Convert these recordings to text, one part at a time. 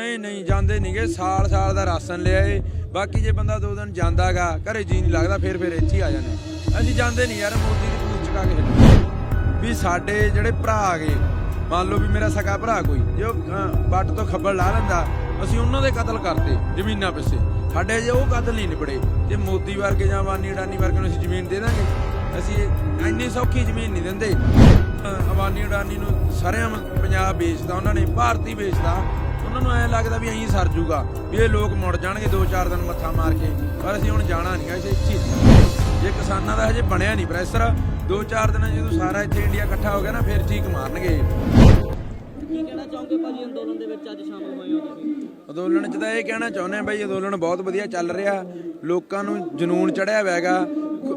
ਨਹੀਂ ਨਹੀਂ ਜਾਂਦੇ ਨਹੀਂਗੇ ਸਾਲ ਸਾਲ ਦਾ ਰਾਸ਼ਨ ਲਿਆ ਏ। ਬਾਕੀ ਜੇ ਬੰਦਾ ਦੋ ਦਿਨ ਜਾਂਦਾਗਾ ਘਰੇ ਜੀ ਨਹੀਂ ਲੱਗਦਾ ਫਿਰ ਫਿਰ ਇੱਥੇ ਆ ਜਾਂਦੇ ਅਸੀਂ ਜਾਂਦੇ ਨਹੀਂ ਯਾਰ ਮੋਦੀ ਦੀ ਪੂਛ ਚਕਾ ਕੇ ਛੱਡਣੀ। ਵੀ ਸਾਡੇ ਜਿਹੜੇ ਭਰਾ ਆਗੇ ਮੰਨ ਲਓ ਵੀ ਮੇਰਾ ਸਕਾ ਭਰਾ ਕੋਈ ਜੇ ਉਹ ਅਹ, ਵੱਟ ਤੋਂ ਖੱਬਲ ਲਾ ਲੈਂਦਾ ਅਸੀਂ ਉਹਨਾਂ ਦੇ ਕਤਲ ਕਰਤੇ ਜ਼ਮੀਨਾਂ ਪਿੱਛੇ। ਸਾਡੇ ਜੇ ਉਹ ਕਤਲ ਨਹੀਂ ਨਿਬੜੇ ਜੇ ਮੋਦੀ ਵਰਗੇ ਜਾਂ ਵਾਨੀ ਅਡਾਨੀ ਵਰਗੇ ਨੂੰ ਅਸੀਂ ਜ਼ਮੀਨ ਦੇ ਦਾਂਗੇ ਅਸੀਂ ਇੰਨੀ ਸੌਖੀ ਜ਼ਮੀਨ ਨਹੀਂ ਦਿੰਦੇ। ਅਹ, ਅਬਾਨੀ ਅਡਾਨੀ ਨੂੰ ਸਾਰਿਆਂ ਪੰਜਾਬ ਵੇਚਦਾ ਉਹਨਾਂ ਨੇ ਭਾਰਤੀ ਵੇਚਦਾ ਉਹਨਾਂ ਨੂੰ ਐ ਲੱਗਦਾ ਵੀ ਐਂ ਸਰ ਜੂਗਾ ਵੀ ਇਹ ਲੋਕ ਮੁੜ ਜਾਣਗੇ ਦੋ ਚਾਰ ਦਿਨ ਮੱਥਾ ਮਾਰ ਕੇ ਪਰ ਅਸੀਂ ਹੁਣ ਜਾਣਾ ਨਹੀਂ ਅਸੀਂ ਇੱਥੇ। ਜੇ ਕਿਸਾਨਾਂ ਦਾ ਹਜੇ ਬਣਿਆ ਨਹੀਂ ਪ੍ਰੈਸ਼ਰ ਦੋ ਚਾਰ ਦਿਨਾਂ 'ਚ ਜਦੋਂ ਸਾਰਾ ਇੱਥੇ ਇੰਡੀਆ ਇਕੱਠਾ ਹੋ ਗਿਆ ਨਾ ਫਿਰ ਚੀਕ ਮਾਰਨਗੇ। ਕੀ ਕਹਿਣਾ ਚਾਹੋਗੇ ਭਾਜੀ ਅੰਦੋਲਨ ਦੇ ਵਿੱਚ ਅੱਜ ਸ਼ਾਮਲ ਹੋਏ ਹੋ ਤੁਸੀਂ? ਅੰਦੋਲਨ 'ਚ ਤਾਂ ਇਹ ਕਹਿਣਾ ਚਾਹੁੰਦੇ ਆ ਬਈ ਅੰਦੋਲਨ ਬਹੁਤ ਵਧੀਆ ਚੱਲ ਰਿਹਾ। ਲੋਕਾਂ ਨੂੰ ਜਨੂਨ ਚੜਿਆ ਹੋਇਆਗਾ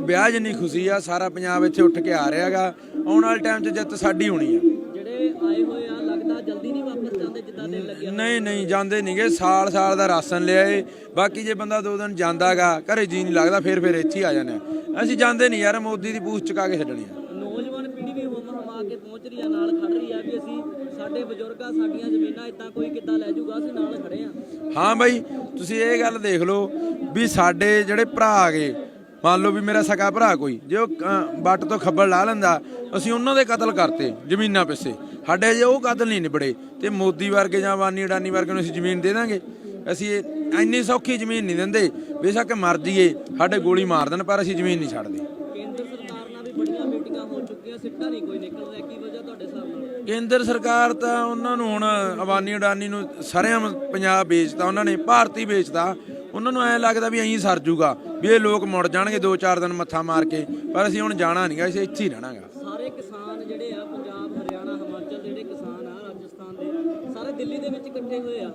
ਵਿਆਹ ਜਿੰਨੀ ਖੁਸ਼ੀ ਆ ਸਾਰਾ ਪੰਜਾਬ ਇੱਥੇ ਉੱਠ ਕੇ ਆ ਰਿਹਾਗਾ ਆਉਣ ਵਾਲੇ ਟਾਈਮ 'ਚ ਜਿੱਤ ਸਾਡੀ ਹੋਣੀ ਆ। ਜਿਹੜੇ ਆਏ ਹੋਏ ਆ ਲੱਗਦਾ ਜਲਦੀ ਨਹੀਂ ਵਾਪਸ ਦਿਨ ਲੱਗਿਆ ਨਹੀਂ ਨਹੀਂ ਜਾਂਦੇ ਨਹੀਂਗੇ ਸਾਲ ਸਾਲ ਦਾ ਰਾਸ਼ਨ ਲਿਆ ਏ ਬਾਕੀ ਜੇ ਬੰਦਾ ਦੋ ਦਿਨ ਜਾਂਦਾਗਾ ਘਰੇ ਜੀ ਨਹੀਂ ਲੱਗਦਾ ਫੇਰ ਫੇਰ ਇੱਥੇ ਹੀ ਆ ਜਾਂਦੇ ਆ। ਅਸੀਂ ਜਾਂਦੇ ਨਹੀਂ ਯਾਰ ਮੋਦੀ ਦੀ ਪੂਛ ਚਕਾ ਕੇ ਛੱਡਣੀ ਆ। ਨੌਜਵਾਨ ਪੀੜ੍ਹੀ ਵੀ ਹੁਮ ਹਮਾ ਕੇ ਪਹੁੰਚ ਰਹੀ ਆ ਨਾਲ ਖੜ ਰਹੀ ਆ ਵੀ ਅਸੀਂ ਸਾਡੇ ਬਜ਼ੁਰਗਾਂ ਸਾਡੀਆਂ ਜ਼ਮੀਨਾਂ ਇਦਾਂ ਕੋਈ ਕਿੱਦਾਂ ਲੈ ਜਾਊਗਾ ਅਸੀਂ ਨਾਲ ਖੜੇ ਆ। ਹਾਂ ਬਾਈ ਤੁਸੀਂ ਇਹ ਗੱਲ ਦੇਖ ਲਓ ਵੀ ਸਾਡੇ ਜਿਹੜੇ ਭਰਾ ਆਗੇ ਮੰਨ ਲਓ ਵੀ ਮੇਰਾ ਸਕਾ ਭਰਾ ਕੋਈ ਜੇ ਉਹ ਅਹ, ਵੱਟ ਤੋਂ ਖੱਬਲ ਲਾ ਲੈਂਦਾ ਅਸੀਂ ਉਹਨਾਂ ਦੇ ਕਤਲ ਕਰਤੇ ਜ਼ਮੀਨਾਂ ਪਿੱਛੇ। ਸਾਡੇ ਜੇ ਉਹ ਕਤਲ ਨਹੀਂ ਨਿਬੜੇ ਤੇ ਮੋਦੀ ਵਰਗੇ ਜਾਂ ਵਾਨੀ ਅਡਾਨੀ ਵਰਗੇ ਨੂੰ ਅਸੀਂ ਜ਼ਮੀਨ ਦੇ ਦਾਂਗੇ। ਅਸੀਂ ਇਹ ਇੰਨੀ ਸੌਖੀ ਜ਼ਮੀਨ ਨਹੀਂ ਦਿੰਦੇ ਬੇਸ਼ੱਕ ਮਰ ਜੀਏ ਸਾਡੇ ਗੋਲੀ ਮਾਰ ਦੇਣ ਪਰ ਅਸੀਂ ਜ਼ਮੀਨ ਨਹੀਂ ਛੱਡਦੇ। ਕੇਂਦਰ ਸਰਕਾਰ ਨਾਲ ਵੀ ਬੜੀਆਂ ਮੀਟਿੰਗਾਂ ਹੋ ਚੁੱਕੀਆਂ ਸਿੱਟਾ ਨਹੀਂ ਕੋਈ ਨਿਕਲ ਰਿਹਾ ਕੀ ਵਜ੍ਹਾ ਤੁਹਾਡੇ ਹਿਸਾਬ ਨਾਲ? ਕੇਂਦਰ ਸਰਕਾਰ ਤਾਂ ਉਹਨਾਂ ਨੂੰ ਹੁਣ ਅਬਾਨੀ ਅਡਾਨੀ ਨੂੰ ਸਾਰਿਆਂ ਪੰਜਾਬ ਵੇਚਦਾ ਉਹਨਾਂ ਨੇ ਭਾਰਤੀ ਵੇਚਦਾ ਉਹਨਾਂ ਨੂੰ ਐ ਲੱਗਦਾ ਵੀ ਐਂ ਸਰ ਜੂਗਾ। ਵੀ ਇਹ ਲੋਕ ਮੁੜ ਜਾਣਗੇ ਦੋ ਚਾਰ ਦਿਨ ਮੱਥਾ ਮਾਰ ਕੇ ਪਰ ਅਸੀਂ ਹੁਣ ਜਾਣਾ ਨਹੀਂਗਾ ਅਸੀਂ ਇੱਥੇ ਹੀ ਰਹਿਣਾਗਾ। ਸਾਰੇ ਕਿਸਾਨ ਜਿਹੜੇ ਆ ਪੰਜਾਬ ਹਰਿਆਣਾ ਹਿਮਾਚਲ ਜਿਹੜੇ ਕਿਸਾਨ ਆ ਰਾਜਸਥਾਨ ਦੇ ਸਾਰੇ ਦਿੱਲੀ ਦੇ ਵਿੱਚ ਇਕੱਠੇ ਹੋਏ ਆ।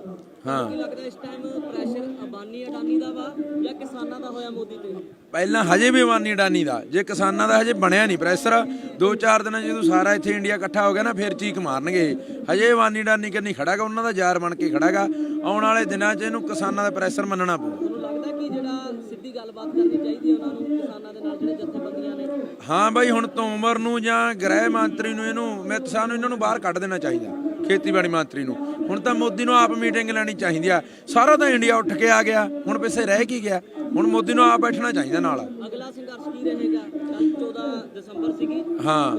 ਹਾਂ। ਕੀ ਲੱਗਦਾ ਇਸ ਟਾਈਮ ਪ੍ਰੈਸ਼ਰ ਅਬਾਨੀ ਅਡਾਨੀ ਦਾ ਵਾ ਜਾਂ ਕਿਸਾਨਾਂ ਦਾ ਹੋਇਆ ਮੋਦੀ ਤੇ? ਪਹਿਲਾਂ ਹਜੇ ਵੀ ਅਬਾਨੀ ਅਡਾਨੀ ਦਾ ਜੇ ਕਿਸਾਨਾਂ ਦਾ ਹਜੇ ਬਣਿਆ ਨਹੀਂ ਪ੍ਰੈਸ਼ਰ ਦੋ ਚਾਰ ਦਿਨਾਂ 'ਚ ਜਦੋਂ ਸਾਰਾ ਇੱਥੇ ਇੰਡੀਆ ਇਕੱਠਾ ਹੋ ਗਿਆ ਨਾ ਫਿਰ ਚੀਕ ਮਾਰਨਗੇ। ਹਜੇ ਅਬਾਨੀ ਅਡਾਨੀ ਕੰਨੀ ਖੜਾਗਾ ਉਹਨਾਂ ਦਾ ਯਾਰ ਬਣ ਕੇ ਖੜਾਗਾ। ਆਉਣ ਵਾਲੇ ਦਿਨਾਂ 'ਚ ਇਹਨੂੰ ਕਿਸਾਨਾਂ ਦਾ ਪ੍ਰੈਸ਼ਰ ਮੰਨਣਾ ਪਊ ਤੁਹਾਨੂੰ ਲੱਗਦਾ ਕਿ ਜਿਹੜਾ ਸਿੱਧੀ ਗੱਲਬਾਤ ਕਰਨੀ ਚਾਹੀਦੀ ਹੈ ਉਹਨਾਂ ਨੂੰ ਕਿਸਾਨਾਂ ਦੇ ਨਾਲ ਜਿਹੜੇ ਜਥੇਬੰਦੀਆਂ ਨੇ। ਹਾਂ ਬਾਈ ਹੁਣ ਤੋਮਰ ਨੂੰ ਜਾਂ ਗ੍ਰਹਿ ਮੰਤਰੀ ਨੂੰ ਇਹਨੂੰ ਮਿੱਤ ਸਾਹਿਬ ਨੂੰ ਇਹਨਾਂ ਨੂੰ ਬਾਹਰ ਕੱਢ ਦੇਣਾ ਚਾਹੀਦਾ ਖੇਤੀਬਾੜੀ ਮੰਤਰੀ ਨੂੰ। ਹੁਣ ਤਾਂ ਮੋਦੀ ਨੂੰ ਆਪ ਮੀਟਿੰਗ ਲੈਣੀ ਚਾਹੀਦੀ ਆ। ਸਾਰਾ ਤਾਂ ਇੰਡੀਆ ਉੱਠ ਕੇ ਆ ਗਿਆ ਹੁਣ ਪਿੱਛੇ ਰਹਿ ਕੀ ਗਿਆ? ਹੁਣ ਮੋਦੀ ਨੂੰ ਆਪ ਬੈਠਣਾ ਚਾਹੀਦਾ ਨਾਲ। ਅਗਲਾ ਸੰਘਰਸ਼ ਕੀ ਰਹੇਗਾ? ਕੱਲ 14 ਦਸੰਬਰ ਸੀਗੀ। ਹਾਂ।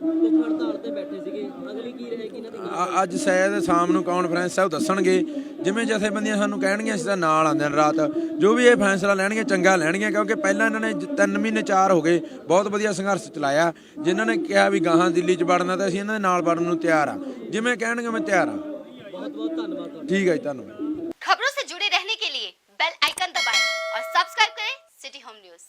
ਭੁੱਖ ਹੜਤਾਲ ਤੇ ਬੈਠੇ ਸੀਗੇ ਅਗਲੀ ਕੀ ਰਹੇਗੀ ਇਹਨਾਂ ਦੀ ਅ- ਅੱਜ ਸ਼ਾਇਦ ਸ਼ਾਮ ਨੂੰ ਕਾਨਫਰੰਸ ਹੈ ਉਹ ਦੱਸਣਗੇ ਜਿਵੇਂ ਜਥੇਬੰਦੀਆਂ ਸਾਨੂੰ ਕਹਿਣਗੀਆਂ ਅਸੀਂ ਤਾਂ ਨਾਲ ਆਂਦੇ ਨੇ ਰਾਤ ਜੋ ਵੀ ਇਹ ਫੈਸਲਾ ਲੈਣਗੇ ਚੰਗਾ ਲੈਣਗੇ ਕਿਉਂਕਿ ਪਹਿਲਾਂ ਇਹਨਾਂ ਨੇ 3 ਮਹੀਨੇ 4 ਹੋ ਗਏ ਬਹੁਤ ਵਧੀਆ ਸੰਘਰਸ਼ ਚਲਾਇਆ ਜਿਨ੍ਹਾਂ ਨੇ ਕਿਹਾ ਵੀ ਗਾਹਾਂ ਦਿੱਲੀ 'ਚ ਵੜਨਾ ਤਾਂ ਅਸੀਂ ਇਹਨਾਂ ਦੇ ਨਾਲ ਵੜਨ ਨੂੰ ਤਿਆਰ ਆ ਜਿਵੇਂ ਕਹਿਣਗੇ ਮੈਂ ਤਿਆਰ ਆ ਬਹੁਤ ਬਹੁਤ ਧੰਨਵਾਦ ਤੁਹਾਡਾ ਠੀਕ ਹੈ ਜੀ ਧੰਨਵਾਦ खबरों से जुड़े रहने के लिए बेल आइकन दबाएं और सब्सक्राइब करें सिटी होम न्यूज